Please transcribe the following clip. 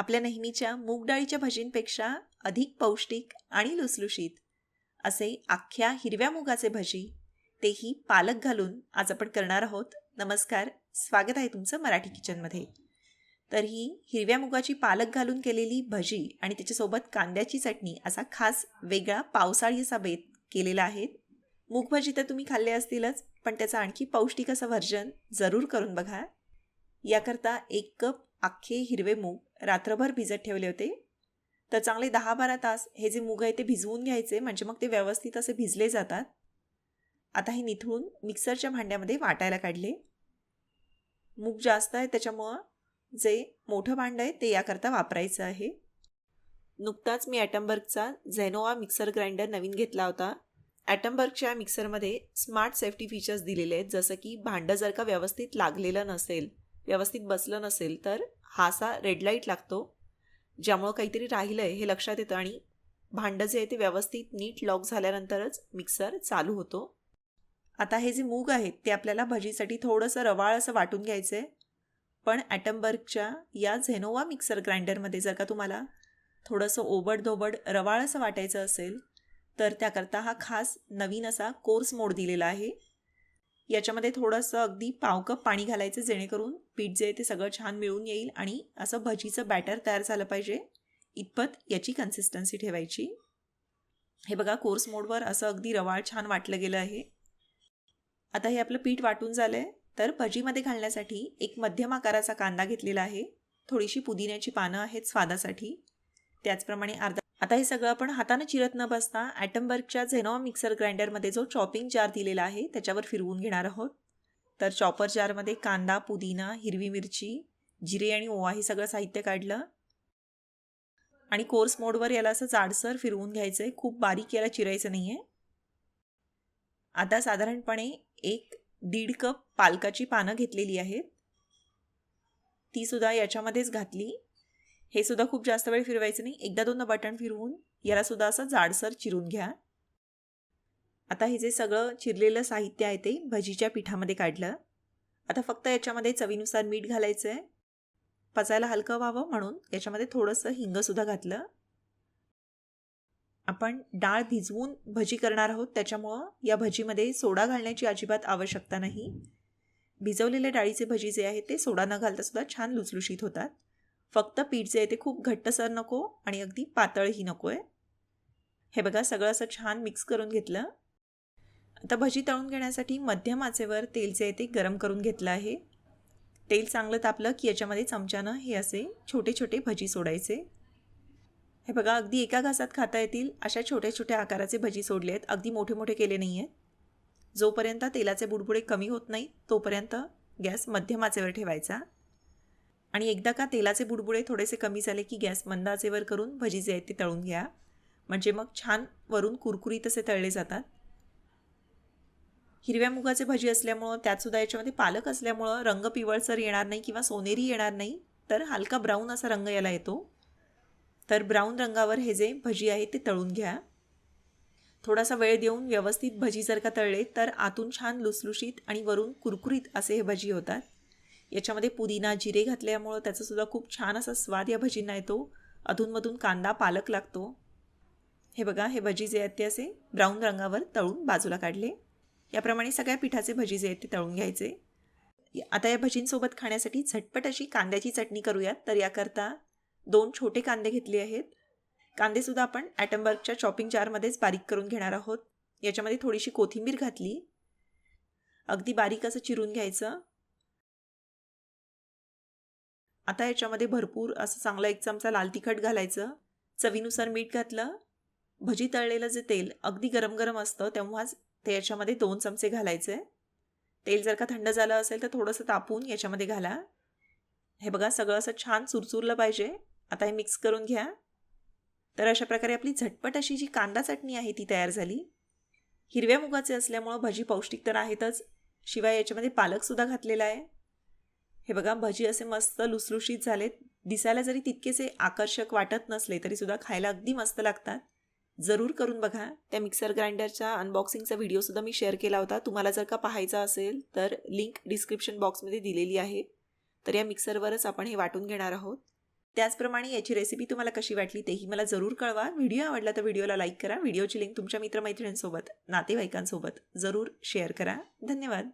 आपल्या नेहमीच्या मूग डाळीच्या भजींपेक्षा अधिक पौष्टिक आणि लुसलुशीत. असे अख्ख्या हिरव्या मुगाचे भजी तेही पालक घालून आज आपण करणार आहोत. नमस्कार स्वागत आहे तुमचं मराठी किचनमध्ये. तर ही हिरव्या मुगाची पालक घालून केलेली भजी आणि त्याच्यासोबत कांद्याची चटणी असा खास वेगळा पावसाळी असा बेत केलेला आहे. मूग भजी तर तुम्ही खाल्ले असतीलच पण त्याचं आणखी पौष्टिक असं व्हर्जन जरूर करून बघा. याकरता एक कप अख्खे हिरवे मूग रात्रभर भिजत ठेवले होते. तर चांगले दहा बारा तास हे जे मूग आहे ते भिजवून घ्यायचे म्हणजे मग ते व्यवस्थित असे भिजले जातात. आता हे निथळून मिक्सरच्या भांड्यामध्ये वाटायला काढले. मूग जास्त आहे त्याच्यामुळं जे मोठं भांडं आहे ते याकरता वापरायचं आहे. नुकताच मी ॲटमबर्गचा झेनोवा मिक्सर ग्राइंडर नवीन घेतला होता. ॲटमबर्गच्या मिक्सरमध्ये स्मार्ट सेफ्टी फीचर्स दिलेले आहेत जसं की भांडं जर का व्यवस्थित लागलेलं नसेल व्यवस्थित बसलं नसेल तर हा असा रेड लाइट लागतो. ज्यामुळं काहीतरी राहिलं आहे हे लक्षात येतं आणि भांडं जे आहे ते व्यवस्थित नीट लॉक झाल्यानंतरच मिक्सर चालू होतो. आता हे जे मूग आहेत ते आपल्याला भजीसाठी थोडंसं रवाळ असं वाटून घ्यायचं आहे पण ॲटमबर्गच्या या झेनोवा मिक्सर ग्राइंडरमध्ये जर का तुम्हाला थोडंसं ओबडधोबड रवाळ असं वाटायचं असेल तर त्याकरता हा खास नवीन असा कोर्स मोड दिलेला आहे. याच्यामध्ये थोडंसं अगदी पाव कप पाणी घालायचं जेणेकरून पीठ जे आहे ते सगळं छान मिळून येईल आणि असं भजीचं बॅटर तयार झालं पाहिजे. इतपत याची कन्सिस्टन्सी ठेवायची. हे बघा कोर्स मोडवर असं अगदी रवाळ छान वाटलं गेलं आहे. आता हे आपलं पीठ वाटून झालं आहे तर भजीमध्ये घालण्यासाठी एक मध्यम आकाराचा कांदा घेतलेला आहे. थोडीशी पुदिन्याची पानं आहेत स्वादासाठी. त्याचप्रमाणे अर्धा आता हे सगळं आपण हाताने चिरत न बसता ॲटमबर्गच्या झेनॉ मिक्सर ग्राइंडरमध्ये जो चॉपिंग जार दिलेला आहे त्याच्यावर फिरवून घेणार आहोत. तर चॉपर जारमध्ये कांदा पुदिना हिरवी मिरची जिरे आणि ओवा हे सगळं साहित्य काढलं. आणि कोर्स मोडवर याला असं जाडसर फिरवून घ्यायचं आहे खूप बारीक याला चिरायचं नाही आहे आता साधारणपणे एक दीड कप पालकाची पानं घेतलेली आहेत. ती सुद्धा याच्यामध्येच घातली. हे सुद्धा खूप जास्त वेळ फिरवायचं नाही. एकदा दोनदा बटन फिरवून याला सुद्धा असं जाडसर चिरून घ्या. आता हे जे सगळं चिरलेलं साहित्य आहे ते भजीच्या पिठामध्ये काढलं. आता फक्त याच्यामध्ये चवीनुसार मीठ घालायचं आहे पचायला हलकं व्हावं म्हणून याच्यामध्ये थोडंसं हिंगसुद्धा घातलं. आपण डाळ भिजवून भजी करणार आहोत. त्याच्यामुळं या भजीमध्ये सोडा घालण्याची अजिबात आवश्यकता नाही. भिजवलेल्या डाळीचे भजी जे आहेत ते सोडा न घालता सुद्धा छान लुसलुशीत होतात. फक्त पीठ जे आहे ते खूप घट्टसर नको आणि अगदी पातळही नको आहे हे बघा सगळं असं छान मिक्स करून घेतलं. आता भजी तळून घेण्यासाठी मध्यम आचेवर तेल जे आहे ते गरम करून घेतलं आहे. तेल चांगलं तापलं की याच्यामध्ये चमच्यानं हे असे छोटे छोटे भजी सोडायचे. हे बघा अगदी एका घासात खाता येतील अशा छोट्या छोट्या आकाराचे भजी सोडले आहेत. अगदी मोठे मोठे केले नाही आहेत जोपर्यंत तेलाचे बुडबुडे कमी होत नाही तोपर्यंत गॅस मध्यम आचेवर ठेवायचा. आणि एकदा का तेलाचे बुडबुडे थोडेसे कमी झाले की गॅस मंद आचेवर करून भजी जे आहेत ते तळून घ्या. म्हणजे मग छान वरून कुरकुरीत असे तळले जातात. हिरव्या मुगाचे भजी असल्यामुळं त्यातसुद्धा याच्यामध्ये पालक असल्यामुळं रंग पिवळसर येणार नाही किंवा सोनेरी येणार नाही तर हलका ब्राऊन असा रंग याला येतो. तर ब्राऊन रंगावर हे जे भजी आहे ते तळून घ्या. थोडासा वेळ देऊन व्यवस्थित भजी जर का तळले तर आतून छान लुसलुशीत आणि वरून कुरकुरीत असे हे भजी होतात. याच्यामध्ये पुदिना जिरे घातल्यामुळं त्याचासुद्धा खूप छान असा स्वाद या भजींना येतो. अधूनमधून कांदा पालक लागतो. हे बघा हे भजी जे आहेत ते असे ब्राऊन रंगावर तळून बाजूला काढले. याप्रमाणे सगळ्या पिठाचे भजी जे आहेत ते तळून घ्यायचे. आता या भजींसोबत खाण्यासाठी झटपट अशी कांद्याची चटणी करूयात. तर याकरता दोन छोटे कांदे घेतले आहेत. कांदेसुद्धा आपण ॲटमबर्गच्या चॉपिंग जारमध्येच बारीक करून घेणार आहोत. याच्यामध्ये थोडीशी कोथिंबीर घातली. अगदी बारीक असं चिरून घ्यायचं. आता याच्यामध्ये भरपूर असं चांगलं एक चमचा लाल तिखट घालायचं. चवीनुसार मीठ घातलं. भजी तळलेलं जे तेल अगदी गरम गरम असतं तेव्हाच ते याच्यामध्ये दोन चमचे घालायचे. तेल जर का थंड झालं असेल तर थोडंसं तापून याच्यामध्ये घाला. हे बघा सगळं असं छान चुरचुरलं पाहिजे. आता हे मिक्स करून घ्या. तर अशा प्रकारे आपली झटपट अशी जी कांदा चटणी आहे ती तयार झाली. हिरव्या मुगाचे असल्यामुळं भजी पौष्टिक तर आहेतच. शिवाय याच्यामध्ये पालकसुद्धा घातलेला आहे. हे बघा भजी असे मस्त लुसलुशीत झालेत. दिसायला जरी तितकेसे आकर्षक वाटत नसले तरी सुद्धा खायला अगदी मस्त लागतात. जरूर करून बघा. त्या मिक्सर ग्राइंडरच्या अनबॉक्सिंगचा व्हिडिओसुद्धा मी शेअर केला होता. तुम्हाला जर का पाहायचा असेल तर लिंक डिस्क्रिप्शन बॉक्समध्ये दिलेली आहे. तर या मिक्सरवरच आपण हे वाटून घेणार आहोत. त्याचप्रमाणे याची रेसिपी तुम्हाला कशी वाटली तेही मला जरूर कळवा. व्हिडिओ आवडला तर व्हिडिओला लाईक करा. व्हिडिओची लिंक तुमच्या मित्रमैत्रिणींसोबत नातेवाईकांसोबत जरूर शेअर करा. धन्यवाद.